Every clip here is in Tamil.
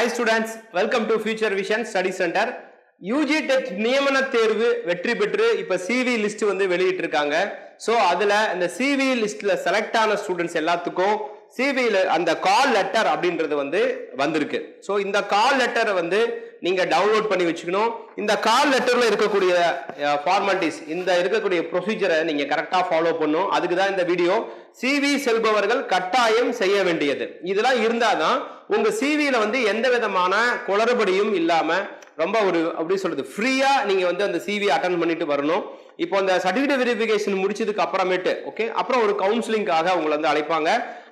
Hi students welcome to future vision study centre UG TET நியமன தேர்வு வெற்றி பெற்று இப்போ சிவி லிஸ்ட் வந்து வெளியிட்டு இருக்காங்க ஸோ அதில் இந்த சிவி லிஸ்ட்ல செலக்ட் ஆன ஸ்டூடெண்ட்ஸ் எல்லாத்துக்கும் சிவியில் அந்த கால் லெட்டர் அப்படின்றது வந்து வந்திருக்கு. ஸோ இந்த கால் லெட்டரை வந்து நீங்க டவுன்லோட் பண்ணி வச்சுக்கணும். இந்த கால் லெட்டர்ல இருக்கக்கூடிய ஃபார்மாலிட்டிஸ் இந்த இருக்கக்கூடிய ப்ரொசீஜரை நீங்க கரெக்டா ஃபாலோ பண்ணும் அதுக்கு தான் இந்த வீடியோ சிவி செல்பவர்கள் கட்டாயம் செய்ய வேண்டியது. இதெல்லாம் இருந்தாதான் உங்க சிவியில வந்து எந்த விதமான குளறுபடியும் இல்லாம ரொம்ப ஒரு அப்படி சொல்றது ஃப்ரீயா நீங்க வந்து அந்த சிவி அட்டன் பண்ணிட்டு வரணும். இப்போ அந்த சர்டிஃபிகேட் வெரிஃபிகேஷன் முடிச்சதுக்கு அப்புறமேட்டு ஓகே அப்புறம் ஒரு கவுன்சிலிங்காக உங்களை வந்து அழைப்பாங்க.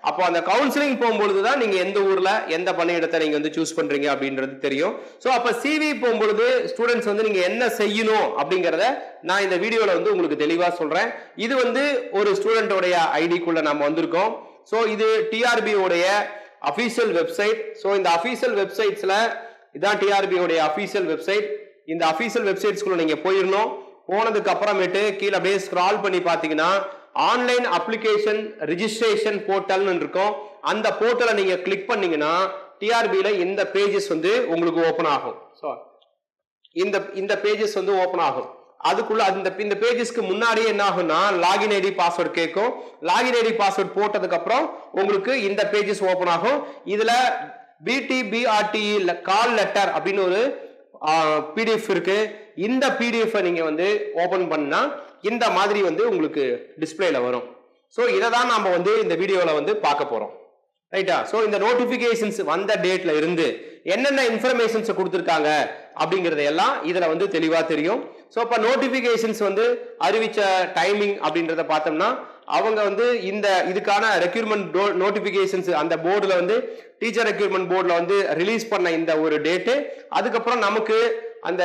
அப்போ அந்த கவுன்சிலிங் போகும்பொழுது தான் நீங்க எந்த ஊர்ல எந்த பணியிடத்தை நீங்க வந்து சூஸ் பண்றீங்க அப்படின்றது தெரியும். ஸோ அப்ப சிவி போகும்பொழுது ஸ்டூடெண்ட்ஸ் வந்து நீங்க என்ன செய்யணும் அப்படிங்கிறத நான் இந்த வீடியோல வந்து உங்களுக்கு தெளிவா சொல்றேன். இது வந்து ஒரு ஸ்டூடெண்டோடைய ஐடிக்குள்ள நம்ம வந்திருக்கோம். ஸோ இது டிஆர்பி உடைய வெப்சைட் ஸோ இந்த அஃபீஷியல் வெப்சைட்ஸ்ல இதான் டிஆர்பி உடைய வெப்சைட் இந்த அஃபீஷியல் வெப்சைட்ஸ்குள்ள நீங்க போயிடணும் போனதுக்கு அப்புறமேட்டு கீழே அப்படியே ஸ்க்ரால் பண்ணி பார்த்தீங்கன்னா ஆன்லைன் அப்ளிகேஷன் ரிஜிஸ்ட்ரேஷன் போர்ட்டல்னு இருக்கும். அந்த போர்ட்டலை நீங்க கிளிக் பண்ணீங்கன்னா டிஆர்பியில இந்த பேஜஸ் வந்து உங்களுக்கு ஓப்பன் ஆகும். ஸோ இந்த இந்த பேஜஸ் வந்து ஓப்பன் ஆகும். அதுக்குள்ள அந்த இந்த பேஜஸ்க்கு முன்னாடியே என்ன ஆகும்னா லாகின் ஐடி பாஸ்வேர்டு கேட்கும். லாகின் ஐடி பாஸ்வேர்டு போட்டதுக்கு அப்புறம் உங்களுக்கு இந்த பேஜஸ் ஓப்பன் ஆகும். இதுல பிடிபிஆர்டி கால் லெட்டர் அப்படின்னு ஒரு பிடிஎஃப் இருக்கு. இந்த பிடிஎஃப் நீங்க வந்து ஓபன் பண்ணா இந்த மாதிரி வந்து உங்களுக்கு டிஸ்பிளேல வரும். ஸோ இதை தான் நம்ம வந்து இந்த வீடியோவில் வந்து பார்க்க போகிறோம் ரைட்டா ஸோ இந்த நோட்டிஃபிகேஷன்ஸ் வந்த டேட்ல இருந்து என்னென்ன இன்ஃபர்மேஷன்ஸ் கொடுத்துருக்காங்க அப்படிங்கிறத எல்லாம் இதில் வந்து தெளிவாக தெரியும். ஸோ இப்போ நோட்டிஃபிகேஷன்ஸ் வந்து அறிவித்த டைமிங் அப்படின்றத பார்த்தோம்னா அவங்க வந்து இந்த இதுக்கான ரெக்யூர்மெண்ட் நோட்டிஃபிகேஷன்ஸ் அந்த போர்டில் வந்து டீச்சர் ரெக்யூர்மெண்ட் போர்டில் வந்து ரிலீஸ் பண்ண இந்த ஒரு டேட்டு அதுக்கப்புறம் நமக்கு அந்த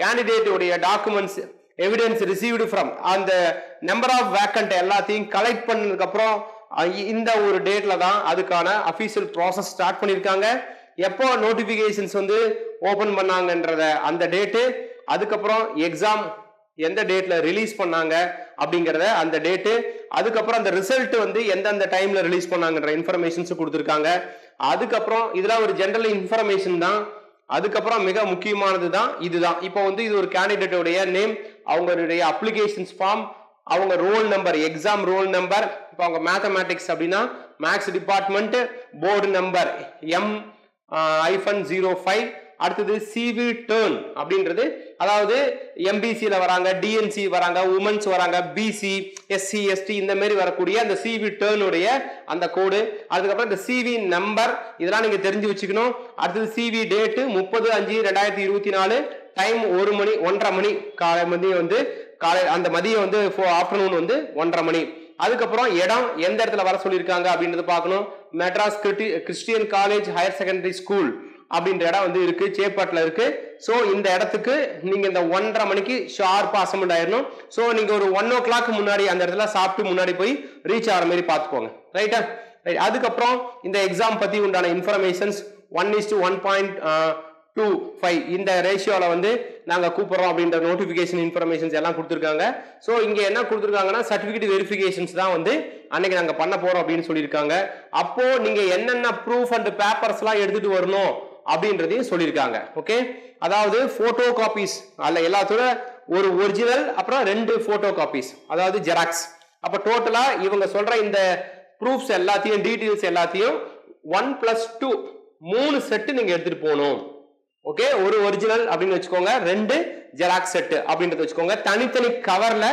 கேண்டிடேட்டுடைய டாக்குமெண்ட்ஸ் எவிடன்ஸ் ரிசீவ்டு ஃப்ரம் அந்த நம்பர் ஆஃப் வேக்கண்ட் எல்லாத்தையும் கலெக்ட் பண்ணதுக்கு அப்புறம் இந்த ஒரு டேட்ல தான் அதுக்கான அஃபீஷியல் ப்ராசஸ் ஸ்டார்ட் பண்ணியிருக்காங்க. எப்போ நோட்டிபிகேஷன்ஸ் வந்து ஓபன் பண்ணாங்கன்றத அந்த டேட்டு அதுக்கப்புறம் எக்ஸாம் எந்த டேட்ல ரிலீஸ் பண்ணாங்க அப்படிங்கிறத அந்த டேட்டு அதுக்கப்புறம் அந்த ரிசல்ட் வந்து எந்தெந்த டைம்ல ரிலீஸ் பண்ணாங்கன்ற இன்ஃபர்மேஷன்ஸ் கொடுத்துருக்காங்க. அதுக்கப்புறம் இதெல்லாம் ஒரு ஜென்ரல் இன்ஃபர்மேஷன் தான். அதுக்கப்புறம் மிக முக்கியமானது தான் இதுதான். இப்போ வந்து இது ஒரு கேண்டிடேட்டோடைய நேம் அவங்களுடைய அப்ளிகேஷன்ஸ் ஃபார்ம் அவங்க roll number exam roll number இப்போ அவங்க மேத்தமேட்டிக்ஸ் அப்படின்னா maths department board number M ஐஃபன் ஜீரோ ஃபைவ் அடுத்தது சிவி டேர்ன் அப்படின்றது அதாவது எம்பிசியில் வராங்க டிஎன்சி வராங்க உமன்ஸ் வராங்க பிசி எஸ்சி எஸ்டி இந்த மாதிரி வரக்கூடிய அந்த சிவி டேர்னுடைய அந்த கோடு அதுக்கப்புறம் இந்த சிவி நம்பர் இதெல்லாம் நீங்கள் தெரிஞ்சு வச்சுக்கணும். அடுத்தது சிவி டேட்டு முப்பது அஞ்சு ரெண்டாயிரத்தி இருபத்தி நாலு டைம் ஒரு மணி ஒன்றரை மணி காலை மதியம் வந்து காலை அந்த மதியம் வந்து ஆஃப்டர்நூன் வந்து ஒன்றரை மணி. அதுக்கப்புறம் இடம் எந்த இடத்துல வர சொல்லியிருக்காங்க அப்படின்றது பார்க்கணும். Madras Christian college higher secondary school அப்படின்ற இடம் வந்து இருக்கு சேப்பாட்டில் இருக்கு. ஸோ இந்த இடத்துக்கு நீங்க இந்த ஒன்றரை மணிக்கு ஷார்ப்பாக அசம்பிள் ஆயிடணும் ஸோ நீங்க ஒரு ஒன் ஓ கிளாக் முன்னாடி அந்த இடத்துல சாப்பிட்டு முன்னாடி போய் ரீச் ஆகிற மாதிரி பார்த்துக்கோங்க. ரைட்டா ரைட் அதுக்கப்புறம் இந்த எக்ஸாம் பத்தி உண்டான informations one is to one point two five இந்த ரேஷியோவில் வந்து நாங்கள் கூப்பிட்றோம் அப்படின்ற நோட்டிஃபிகேஷன் இன்ஃபர்மேஷன்ஸ் எல்லாம் கொடுத்துருக்காங்க. ஸோ இங்கே என்ன கொடுத்துருக்காங்கன்னா சர்டிஃபிகேட் வெரிஃபிகேஷன்ஸ் தான் வந்து அன்னைக்கு நாங்கள் பண்ண போகிறோம் அப்படின்னு சொல்லியிருக்காங்க. அப்போது நீங்கள் என்னென்ன ப்ரூஃப் அண்ட் பேப்பர்ஸ்லாம் எடுத்துகிட்டு வரணும் அப்படின்றதையும் சொல்லியிருக்காங்க. ஓகே அதாவது ஃபோட்டோ காப்பீஸ் அல்ல எல்லாத்தோட ஒரு ஒரிஜினல் அப்புறம் ரெண்டு ஃபோட்டோ காப்பீஸ் அதாவது ஜெராக்ஸ் அப்போ டோட்டலாக இவங்க சொல்கிற இந்த ப்ரூஃப்ஸ் எல்லாத்தையும் டீட்டெயில்ஸ் எல்லாத்தையும் ஒன் ப்ளஸ் டூ மூணு செட்டு நீங்கள் எடுத்துகிட்டு போகணும். ஓகே ஒரு ஒரிஜினல் அப்படின்னு வச்சுக்கோங்க. ரெண்டு ஜெராக்ஸ் செட்டு அப்படின்றத வச்சுக்கோங்க. தனித்தனி கவர்ல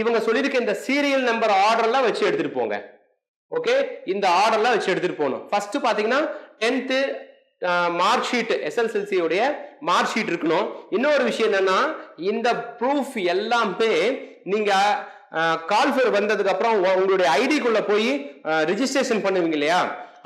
இவங்க சொல்லியிருக்க இந்த சீரியல் நம்பர் ஆர்டர்லாம் வச்சு எடுத்துட்டு போங்க. ஓகே இந்த ஆர்டர்லாம் வச்சு எடுத்துட்டு போகணும். ஃபர்ஸ்ட் பாத்தீங்கன்னா டென்த்து மார்க் ஷீட் எஸ்எல்எல்சி உடைய மார்க் ஷீட் இருக்கணும். இன்னொரு விஷயம் என்னன்னா இந்த ப்ரூஃப் எல்லாமே நீங்க கால்ஃபர் வந்ததுக்கு அப்புறம் உங்களுடைய ஐடிக்குள்ள போய் ரிஜிஸ்ட்ரேஷன் பண்ணுவீங்க இல்லையா?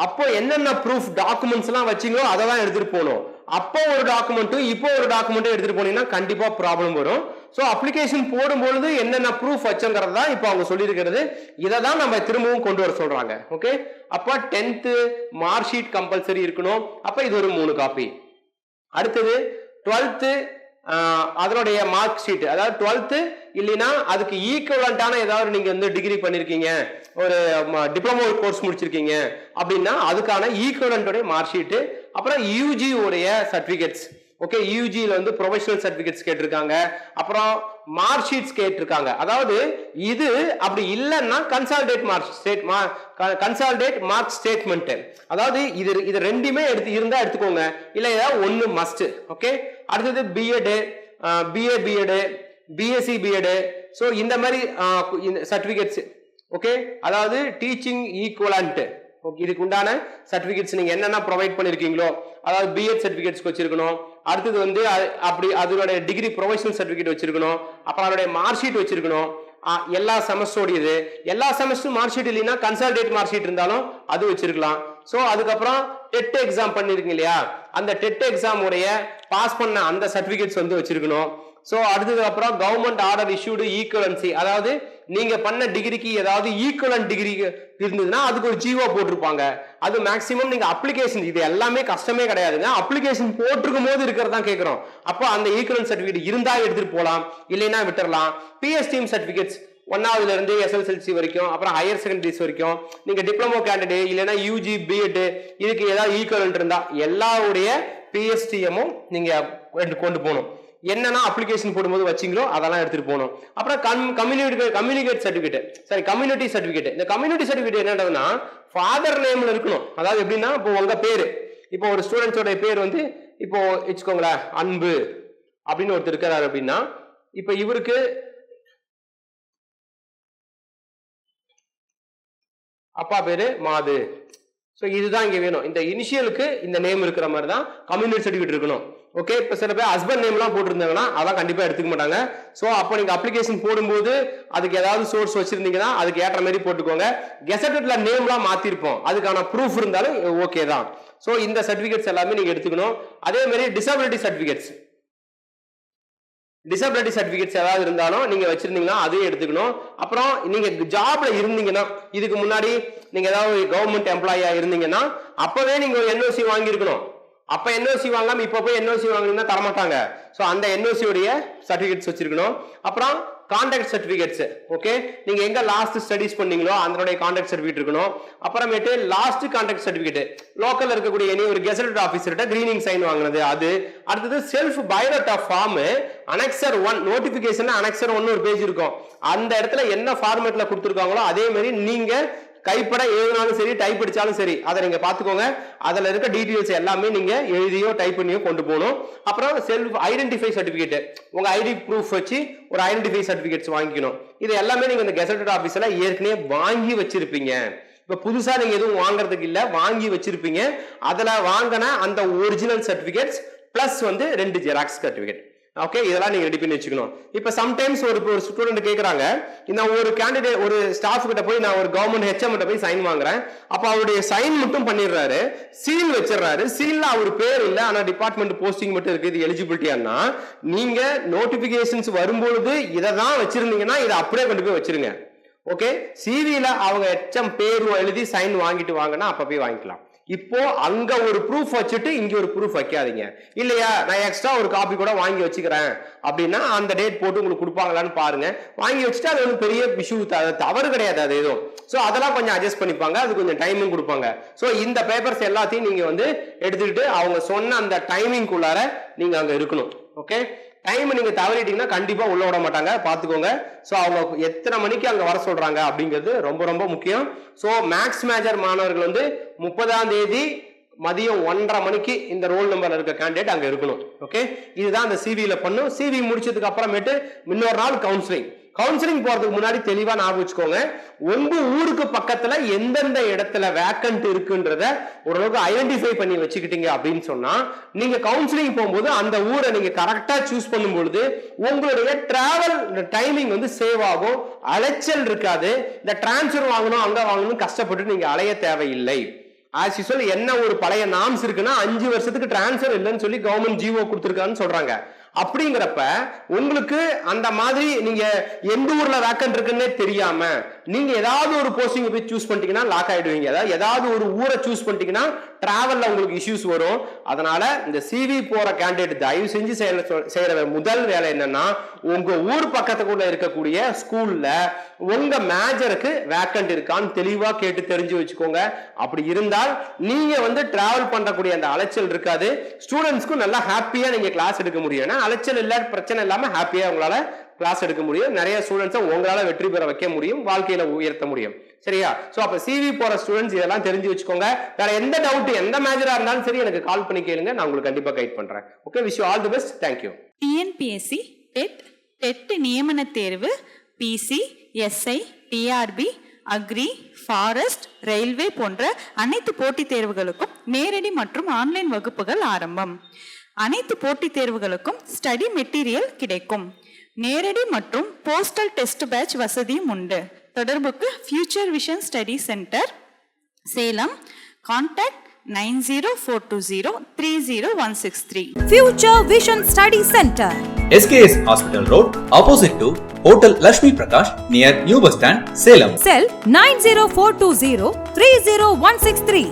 அப்போ என்னென்ன ப்ரூஃப் டாக்குமெண்ட்ஸ் எல்லாம் வச்சீங்களோ அதை தான் எடுத்துட்டு போகணும். அப்போ ஒரு டாக்குமெண்ட்டும் இப்போ ஒரு டாக்குமெண்ட்டும் எடுத்துட்டு போனீங்கன்னா கண்டிப்பா ப்ராப்ளம் வரும். ஸோ அப்ளிகேஷன் போடும்பொழுது என்னென்ன ப்ரூஃப் வச்சோங்கிறது தான் இப்போ அவங்க சொல்லியிருக்கிறது. இதை தான் நம்ம திரும்பவும் கொண்டு வர சொல்றாங்க. ஓகே அப்போ டென்த்து மார்க் ஷீட் கம்பல்சரி இருக்கணும். அப்போ இது ஒரு மூணு காப்பி அடுத்தது டுவெல்த்து அதனுடைய மார்க் ஷீட் அதாவது டுவெல்த்து இல்லைன்னா அதுக்கு ஈக்குவலண்டான ஏதாவது நீங்கள் வந்து டிகிரி பண்ணியிருக்கீங்க ஒரு டிப்ளமோ கோர்ஸ் முடிச்சிருக்கீங்க. அப்படின்னா அதுக்கான ஈக்குவலண்டோடைய மார்க் ஷீட்டு அப்புறம் யூஜி உடைய சர்டிபிகேட்ஸ் ஓகே யூஜியில் வந்து ப்ரொஃபஷனல் சர்டிஃபிகேட்ஸ் கேட்டிருக்காங்க. அப்புறம் மார்க் ஷீட்ஸ் கேட்டிருக்காங்க. அதாவது இது அப்படி இல்லைன்னா consolidate mark state consolidate mark statement அதாவது இது இது ரெண்டுமே எடுத்து இருந்தால் எடுத்துக்கோங்க. இல்லை ஏதாவது ஒன்று மஸ்ட்டு ஓகே அடுத்தது B Ed BA B Ed BSc B Ed so இந்த மாதிரி சர்டிஃபிகேட்ஸ் ஓகே அதாவது டீச்சிங் ஈக்குவலண்ட் ஓகே இதுக்கு உண்டான சர்டிஃபிகேட்ஸ் நீங்கள் என்னென்ன ப்ரொவைட் பண்ணிருக்கீங்களோ அதாவது பிஎட் சர்டிஃபிகேட்ஸ் வச்சிருக்கணும். அடுத்தது வந்து அப்படி அதோட டிகிரி ப்ரொஃபஷனல் சர்டிஃபிகேட் வச்சிருக்கணும். அப்புறம் அதோடைய மார்க் ஷீட் வச்சிருக்கணும். எல்லா செமஸ்டரோடையது எல்லா செமஸ்டரும் மார்க் ஷீட் இல்லைன்னா கன்சல்டேட் மார்க் ஷீட் இருந்தாலும் அது வச்சிருக்கலாம். ஸோ அதுக்கப்புறம் டெட் எக்ஸாம் பண்ணிருக்கீங்க இல்லையா? அந்த டெட் எக்ஸாம் உடைய பாஸ் பண்ண அந்த சர்டிஃபிகேட்ஸ் வந்து வச்சிருக்கணும். ஸோ அடுத்தது அப்புறம் கவர்மெண்ட் ஆர்டர் இஷ்யூடு ஈக்குவலன்சி அதாவது நீங்க பண்ண டிகிரிக்கு ஏதாவது ஈக்குவலன் டிகிரி இருந்ததுன்னா அதுக்கு ஒரு ஜீவோ போட்டிருப்பாங்க. அது மேக்ஸிமம் நீங்க அப்ளிகேஷன் இது எல்லாமே கஷ்டமே கிடையாதுங்க. அப்ளிகேஷன் போட்டிருக்கும் போது இருக்கிறதா கேட்குறோம் அப்போ அந்த ஈக்குவலன் சர்டிபிகேட் இருந்தா எடுத்துட்டு போகலாம் இல்லைன்னா விட்டுறலாம். பிஎஸ்டிஎம் சர்டிஃபிகேட்ஸ் ஒன்னாவதுல இருந்து எஸ்எல்எல்சி வரைக்கும் அப்புறம் ஹையர் செகண்டரிஸ் வரைக்கும் நீங்க டிப்ளமோ கேண்டிடேட் இல்லைன்னா யூஜி பிஎட் இதுக்கு ஏதாவது ஈக்குவலன்ட் இருந்தா எல்லாருடைய பிஎஸ்டிஎம்மும் நீங்க கொண்டு போகணும். என்னென்ன அப்ளிகேஷன் போடும்போது வச்சீங்களோ அதெல்லாம் எடுத்துட்டு போகணும். அப்புறம் com communicate communicate certificate sorry community certificate இந்த கம்யூனிட்டி சர்டிஃபிகேட் என்னன்னா ஃபாதர் நேம்ல இருக்கணும். அதாவது எப்படின்னா இப்போ உங்க பேரு. இப்போ ஒரு ஸ்டூடெண்ட்ஸோட பேர் வந்து இப்போ வச்சுக்கோங்களேன் அன்பு அப்படின்னு ஒருத்தர் இருக்கிறாரு அப்படின்னா இப்போ இவருக்கு அப்பா பேரு மாது. ஸோ இதுதான் இங்கே வேணும். இந்த இனிஷியலுக்கு இந்த நேம் இருக்கிற மாதிரி தான் கம்யூனிட்டி சர்டிஃபிகேட் இருக்கணும். ஓகே இப்போ சில பேர் ஹஸ்பண்ட் நேம்லாம் போட்டிருந்தாங்கன்னா அதான் கண்டிப்பாக எடுத்துக்க மாட்டாங்க. ஸோ அப்போ நீங்கள் அப்ளிகேஷன் போடும்போது அதுக்கு ஏதாவது சோர்ஸ் வச்சுருந்தீங்கன்னா அதுக்கு ஏற்ற மாதிரி போட்டுக்கோங்க. கெசட்டட்ல நேம்லாம் மாற்றிருப்போம் அதுக்கான ப்ரூஃப் இருந்தாலும் ஓகே தான். ஸோ இந்த சர்டிஃபிகேட்ஸ் எல்லாமே நீங்கள் எடுத்துக்கணும். அதே மாதிரி டிசபிலிட்டி சர்டிஃபிகேட்ஸ் டிசபிலிட்டி சர்டிஃபிகேட்ஸ் ஏதாவது இருந்தாலும் நீங்க வச்சிருந்தீங்கன்னா அதையும் எடுத்துக்கணும். அப்புறம் நீங்க ஜாப்ல இருந்தீங்கன்னா இதுக்கு முன்னாடி நீங்க ஏதாவது கவர்மெண்ட் எம்ப்ளாயியா இருந்தீங்கன்னா அப்பவே நீங்க ஒரு என்ஓசி வாங்கியிருக்கணும். அப்ப என்ஓசி வாங்காம இப்ப போய் என்ஓசி வாங்கினா தரமாட்டாங்க. ஸோ அந்த என்ஓசியோடைய சர்டிஃபிகேட்ஸ் வச்சுருக்கணும் வச்சிருக்கணும். அப்புறம் கான்டாக்ட் சர்டிஃபிகேட்ஸ் ஓகே நீங்க எங்க லாஸ்ட் ஸ்டடிஸ் பண்ணீங்களோ அதனுடைய கான்டாக்ட் சர்டிஃபிகேட் இருக்கணும். அப்புறமேட்டு லாஸ்ட் கான்டாக்ட் சர்டிபிகேட் லோக்கல்ல இருக்கக்கூடிய இனி ஒரு கெசட் ஆஃபீஸர்கிட்ட கிரீனிங் சைன் வாங்கினது அது. அடுத்தது self biodata form annexure one notification annexure ஒன்று ஒரு பேஜ் இருக்கும். அந்த இடத்துல என்ன ஃபார்மேட்ல கொடுத்துருக்காங்களோ அதே மாதிரி நீங்க கைப்பட எழுதினாலும் சரி டைப் அடிச்சாலும் சரி அதை நீங்க பாத்துக்கோங்க அதுல இருக்க டீடைல்ஸ் எல்லாமே நீங்க எழுதியோ டைப் பண்ணியோ கொண்டு போகணும். அப்புறம் செல்ஃப் ஐடென்டிஃபை சர்டிபிகேட் உங்க ஐடி ப்ரூஃப் வச்சு ஒரு ஐடென்டிஃபை சர்டிபிகேட்ஸ் வாங்கிக்கணும். இது எல்லாமே நீங்க இந்த கெசட்டட் ஆஃபீஸில் ஏற்கனவே வாங்கி வச்சிருப்பீங்க. இப்போ புதுசாக நீங்கள் எதுவும் வாங்குறதுக்கு இல்லை வாங்கி வச்சிருப்பீங்க. அதில் வாங்கின அந்த ஒரிஜினல் சர்டிஃபிகேட்ஸ் ப்ளஸ் வந்து ரெண்டு ஜெராக்ஸ் சர்டிஃபிகேட் ஓகே இதெல்லாம் நீங்க ரெடி பண்ணி வச்சுக்கணும். இப்போ சம்டைம்ஸ் ஒரு ஒரு ஸ்டூடெண்ட் கேட்குறாங்க நான் ஒரு கேண்டிடேட் ஒரு ஸ்டாஃப் கிட்ட போய் நான் ஒரு கவர்மெண்ட் ஹெச்எம் கிட்ட போய் சைன் வாங்குறேன். அப்போ அவருடைய சைன் மட்டும் பண்ணிடுறாரு. சீல் வச்சிடுறாரு. சீல்ல அவர் பேர் இல்லை ஆனால் டிபார்ட்மெண்ட் போஸ்டிங் மட்டும் இருக்கு. இது எலிஜிபிலிட்டியானா நீங்க நோட்டிபிகேஷன்ஸ் வரும்பொழுது இதை தான் வச்சிருந்தீங்கன்னா இதை அப்படியே கொண்டு போய் வச்சிருங்க. ஓகே சிவியில அவங்க எச்சம் பேர் எழுதி சைன் வாங்கிட்டு வாங்கினா அப்ப போய் வாங்கிக்கலாம். இப்போ அங்க ஒரு ப்ரூஃப் வச்சுட்டு இங்க ஒரு ப்ரூஃப் வைக்காதீங்க. இல்லையா? நான் எக்ஸ்ட்ரா ஒரு காப்பி கூட வாங்கி வச்சுக்கிறேன். அப்படின்னா அந்த டேட் போட்டு உங்களுக்கு கொடுப்பாங்களான்னு பாருங்க. வாங்கி வச்சுட்டு அது வந்து பெரிய இஷ்யூ தவறு கிடையாது அது எதுவும் ஸோ அதெல்லாம் கொஞ்சம் அட்ஜஸ்ட் பண்ணிப்பாங்க. அது கொஞ்சம் டைமிங் கொடுப்பாங்க. ஸோ இந்த பேப்பர்ஸ் எல்லாத்தையும் நீங்க வந்து எடுத்துக்கிட்டு அவங்க சொன்ன அந்த டைமிங்குள்ளார நீங்க அங்க இருக்கணும். ஓகே டைம் நீங்க தவறிட்டீங்கன்னா கண்டிப்பா உள்ள விட மாட்டாங்க. பாத்துக்கோங்க சோ அவங்க எத்தனை மணிக்கு அங்க வர சொல்றாங்க அப்படிங்கிறது ரொம்ப ரொம்ப முக்கியம். சோ மேக்ஸ் மேஜர் மாணவர்கள் வந்து முப்பதாம் தேதி மதியம் ஒன்றரை மணிக்கு இந்த ரோல் நம்பர்ல இருக்க கேண்டிடேட் அங்க இருக்கணும். ஓகே இதுதான் அந்த சிவியில் பண்ணும். சிவி முடிச்சதுக்கு அப்புறமேட்டு இன்னொரு நாள் கவுன்சிலிங் கவுன்சிலிங் போறதுக்கு முன்னாடி தெளிவா ஞாபகம் வச்சுக்கோங்க. உங்க ஊருக்கு பக்கத்துல எந்தெந்த இடத்துல வேக்கன்ட் இருக்குன்றத ஓரளவுக்கு ஐடென்டிஃபை பண்ணி வச்சுக்கிட்டீங்க அப்படின்னு சொன்னா நீங்க கவுன்சிலிங் போகும்போது அந்த ஊரை நீங்க கரெக்டா சூஸ் பண்ணும்பொழுது உங்களுடைய டிராவல் டைமிங் வந்து சேவ் ஆகும். அலைச்சல் இருக்காது. இந்த டிரான்ஸ்ஃபர் வாங்கணும் அங்க வாங்கணும் கஷ்டப்பட்டு நீங்க அலைய தேவையில்லை. ஆஸ் யூஸ்வல் என்ன ஒரு பழைய நாம்ஸ் இருக்குன்னா அஞ்சு வருஷத்துக்கு டிரான்ஸ்ஃபர் இல்லைன்னு சொல்லி கவர்மெண்ட் ஜிஓ கொடுத்துருக்கான்னு சொல்றாங்க. அப்படிங்கிறப்ப உங்களுக்கு அந்த மாதிரி நீங்க எந்த ஊர்ல வேக்கன்ட் இருக்குன்னே தெரியாம நீங்க ஏதாவது ஒரு போஸ்டிங் போய் சூஸ் பண்ணிட்டீங்கன்னா லாக் ஆயிடுவீங்க. அதாவது ஏதாவது ஒரு ஊரை சூஸ் பண்ணிட்டீங்கன்னா டிராவலில் உங்களுக்கு இஷ்யூஸ் வரும். அதனால் இந்த சிவி போகிற கேண்டிடேட் தயவு செஞ்சு செய்யற செய்யற முதல் வேலை என்னன்னா உங்கள் ஊர் பக்கத்துக்குள்ள இருக்கக்கூடிய ஸ்கூலில் உங்கள் மேஜருக்கு வேக்கண்ட் இருக்கான்னு தெளிவாக கேட்டு தெரிஞ்சு வச்சுக்கோங்க. அப்படி இருந்தால் நீங்கள் வந்து டிராவல் பண்ணக்கூடிய அந்த அலைச்சல் இருக்காது. ஸ்டூடெண்ட்ஸ்க்கும் நல்லா ஹாப்பியாக நீங்கள் கிளாஸ் எடுக்க முடியும். ஏன்னா அலைச்சல் இல்லை பிரச்சனை இல்லாமல் ஹாப்பியாக உங்களால் கிளாஸ் எடுக்க முடியும். நிறைய ஸ்டூடெண்ட்ஸை உங்களால் வெற்றி பெற வைக்க முடியும். வாழ்க்கையில் உயர்த்த முடியும். சரியா? ஸோ அப்போ சிவி போற ஸ்டூடெண்ட்ஸ் இதெல்லாம் தெரிஞ்சு வச்சுக்கோங்க. வேற எந்த டவுட் எந்த மேஜரா இருந்தாலும் சரி எனக்கு கால் பண்ணி கேளுங்க. நான் உங்களுக்கு கண்டிப்பா கைட் பண்றேன். Okay wish all the best thank you TNPSC TET TET நியமன தேர்வு PC SI TRP agri forest railway போன்ற அனைத்து போட்டித் தேர்வுகளுக்கும் நேரடி மற்றும் ஆன்லைன் வகுப்புகள் ஆரம்பம். அனைத்து போட்டித் தேர்வுகளுக்கும் ஸ்டடி மெட்டீரியல் கிடைக்கும். நேரடி மற்றும் போஸ்டல் டெஸ்ட் பேட்ச் வசதியும் உண்டு. தொடர்புக்கு future vision study centre Salem contact nine zero four two zero three zero one six three Future Vision Study Center. SKS Hospital Road, opposite to Hotel Lakshmi Prakash, near New Bus Stand, Salem. Cell 90420 30163.